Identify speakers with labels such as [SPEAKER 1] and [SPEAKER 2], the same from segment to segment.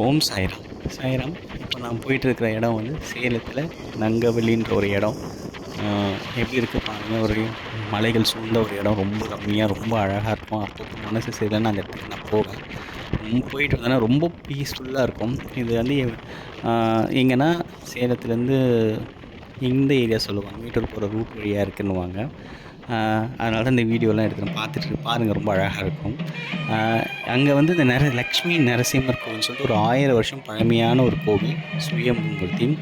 [SPEAKER 1] ஓம் சாய்ராம். சாய்ராம் இப்போ நான் போயிட்டு இருக்கிற இடம் வந்து சேலத்தில் நங்கவல்லின்ற ஒரு இடம். எப்படி இருக்குது பாருங்கள் ஒரு மலைகள் சூழ்ந்த ஒரு இடம். ரொம்ப கம்மியாக ரொம்ப அழகாக இருக்கும். அப்போ மனசு சரியில்லைன்னு அந்த இடத்துக்கு நான் போவேன். ரொம்ப போயிட்டு வந்தேன்னா ரொம்ப பீஸ்ஃபுல்லாக இருக்கும். இது வந்து எங்கன்னா சேலத்துலேருந்து இந்த ஏரியா சொல்லுவாங்க. வீட்டில் போகிற ரூட் வழியாக இருக்குன்னுவாங்க. அதனால தான் இந்த வீடியோலாம் எடுத்து பார்த்துட்டு பாருங்கள் ரொம்ப அழகாக இருக்கும். அங்கே வந்து இந்த நர லக்ஷ்மி நரசிம்மர் கோவில்னு சொல்லிட்டு ஒரு ஆயிரம் வருஷம் பழமையான ஒரு கோவில் சுயம்பு மூர்த்தி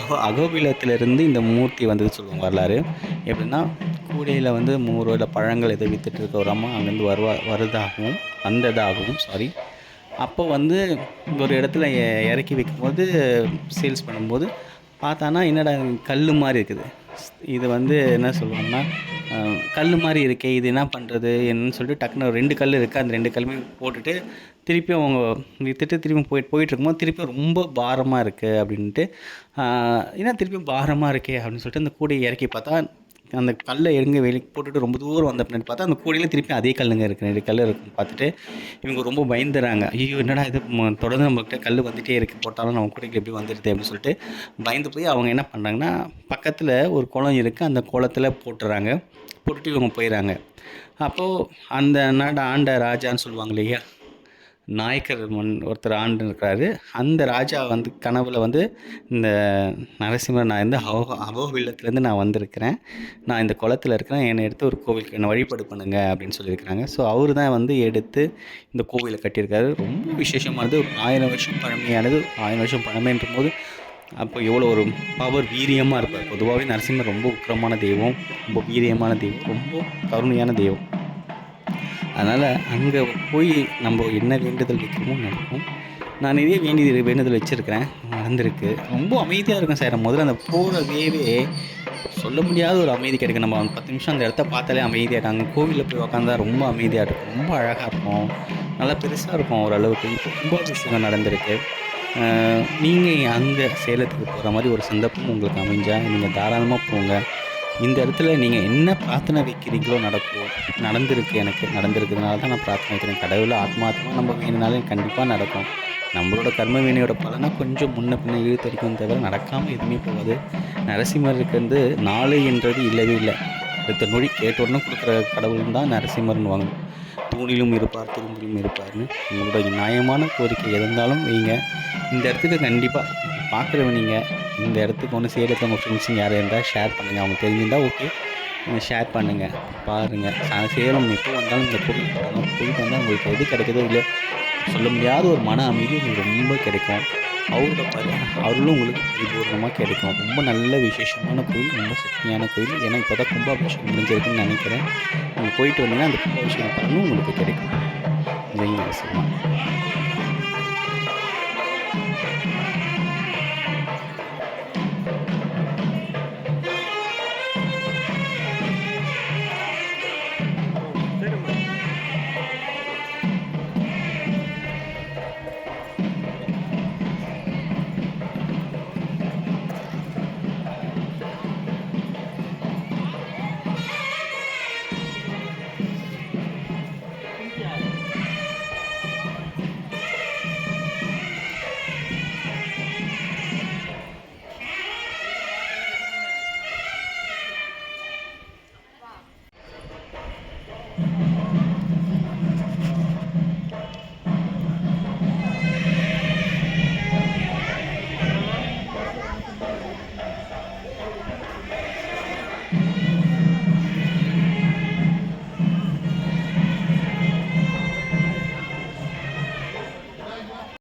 [SPEAKER 1] அகோ- அகோபிலத்திலிருந்து இந்த மூர்த்தி வந்தது சொல்லுவாங்க வரலாறு. எப்படின்னா கூடையில் வந்து மூணு இல்லை பழங்கள் எதை வித்துட்டு இருக்க ஒரு அம்மா அங்கேருந்து வருவா வருதாகவும் வந்ததாகவும் சாரி அப்போ வந்து ஒரு இடத்துல இறக்கி வைக்கும்போது சேல்ஸ் பண்ணும்போது பார்த்தானா என்னடா கல் மாதிரி இருக்குது. இது வந்து என்ன சொல்லுவாங்கன்னா கல் மாதிரி இருக்கே இது என்ன பண்ணுறது என்னன்னு சொல்லிட்டு டக்குன்னு ஒரு ரெண்டு கல் இருக்குது அந்த ரெண்டு கல்லுமே போட்டுட்டு திருப்பி அவங்க விற்றுட்டு திருப்பி போயிட்டு போயிட்டுருக்கும்போது திருப்பி ரொம்ப பாரமாக இருக்குது அப்படின்ட்டு ஏன்னா திருப்பியும் திருப்பி பாரமாக இருக்கே அப்படின்னு சொல்லிட்டு அந்த கூடையை இறக்கி பார்த்தா அந்த கல்லை எங்கே வெளியே போட்டுட்டு ரொம்ப தூரம் வந்த பின்னாடி பார்த்தா அந்த கூடையில் திருப்பி அதே கல்லுங்க இருக்குது ரெண்டு கல் இருக்கும் பார்த்துட்டு இவங்க ரொம்ப பயந்துறாங்க. ஐயோ என்னடா இது? தொடர்ந்து நம்மக்கிட்ட கல் வந்துகிட்டே இருக்குது போட்டாலும் நம்ம கூடைக்கு எப்படி வந்துடுது அப்படின்னு சொல்லிட்டு பயந்து போய் அவங்க என்ன பண்ணுறாங்கன்னா பக்கத்தில் ஒரு குளம் இருக்குது அந்த குளத்தில் போட்டுறாங்க. போட்டுட்டு இவங்க போயிடறாங்க அப்போது அந்த நாடு ஆண்ட ராஜான்னு சொல்லுவாங்க இல்லையா? நாயக்கர் மன் ஒருத்தர் ஆண்டு இருக்கிறாரு அந்த ராஜா வந்து கனவில் வந்து இந்த நரசிம்மர் நான் வந்து அவோ அவோவில்லத்துலேருந்து நான் வந்திருக்கிறேன். நான் இந்த குளத்தில் இருக்கிறேன். என்னை எடுத்து ஒரு கோவிலுக்கு என்னை வழிபாடு பண்ணுங்க அப்படின்னு சொல்லியிருக்கிறாங்க. ஸோ அவர் தான் வந்து எடுத்து இந்த கோவிலை கட்டியிருக்காரு. ரொம்ப விசேஷமானது. ஒரு ஆயிரம் வருஷம் பழமையானது. ஆயிரம் வருஷம் பழமைன்ற போது அப்போ எவ்வளோ ஒரு பவர் வீரியமாக இருப்பார். பொதுவாகவே நரசிம்மர் ரொம்ப உக்கிரமான தெய்வம். ரொம்ப வீரியமான தெய்வம். ரொம்ப கருணையான தெய்வம். அதனால் அங்கே போய் நம்ம என்ன வேண்டுதல் வைக்கிறோமோ நடக்கும். நான் நிறைய வேண்டியது வேண்டுதல் வச்சுருக்கிறேன். நடந்திருக்கு. ரொம்ப அமைதியாக இருக்கும் சார். முதல்ல அந்த போகிற வேவே சொல்ல முடியாத ஒரு அமைதி கிடைக்கும். நம்ம ஒரு பத்து நிமிஷம் அந்த இடத்த பார்த்தாலே அமைதியாக அங்கே கோவிலில் போய் உக்காந்தா ரொம்ப அமைதியாக இருக்கும். ரொம்ப அழகாக இருக்கும். நல்லா பெருசாக இருக்கும் ஓரளவுக்கு. இப்போ கும்பாபிஷேகம் நடந்திருக்கு. நீங்கள் அங்கே சேலத்துக்கு போகிற மாதிரி ஒரு சந்தர்ப்பம் உங்களுக்கு அமைஞ்சால் நீங்கள் தாராளமாக போங்க. இந்த இடத்துல நீங்கள் என்ன பிரார்த்தனை வைக்கிறீங்களோ நடக்கும் நடந்திருக்கு எனக்கு நடந்திருக்கிறதுனால தான் நான் பிரார்த்தனை வைக்கிறேன். கடவுளை ஆத்மாத்மா நம்ம வேணுனாலும் கண்டிப்பாக நடக்கும். நம்மளோட கர்ம வினையோட பலனை கொஞ்சம் முன்ன பின்ன இழுத்தடிக்கும் தவிர நடக்காமல் எதுவுமே போகாது. நரசிம்மருக்கு வந்து நாளை என்றது இல்லவே இல்லை. அடுத்த நொடி கேட்ட உடனே கொடுக்குற கடவுள் தான் நரசிம்மர்னு வாங்க தூணிலும் இருப்பார் துரும்பிலும் இருப்பார்னு. உங்களோட நியாயமான கோரிக்கை எது இருந்தாலும் வைங்க. இந்த இடத்துக்கு கண்டிப்பாக பார்க்குறவங்க நீங்கள் இந்த இடத்துக்கு ஒன்று சேர்த்து உங்கள் ஃப்ரெண்ட்ஸுங்க யாரும் இருந்தால் ஷேர் பண்ணுங்கள் அவங்க தெரிஞ்சிருந்தால் ஓகே நீங்கள் ஷேர் பண்ணுங்கள் பாருங்கள் சேலம் எப்போ வந்தாலும் இந்த பொருள் போகணும் போயிட்டு வந்தால் உங்களுக்கு எது கிடைக்குதோ இல்லை சொல்ல முடியாத ஒரு மன அமைதி உங்களுக்கு ரொம்ப கிடைக்கும். அவரோட பரி அருளும் உங்களுக்கு பரிபூர்ணமாக கிடைக்கும். ரொம்ப நல்ல விசேஷமான கோயில் ரொம்ப சக்தியான கோயில். ஏன்னா இப்போ தான் கும்பாபிஷேகம் முடிஞ்சிருக்குன்னு நினைக்கிறேன். நீங்கள் போயிட்டு வந்தீங்கன்னா அந்த கும்பாபிஷேகம் பண்ணணும் உங்களுக்கு கிடைக்கும். ஜெயின் அவசியமாக Thank you.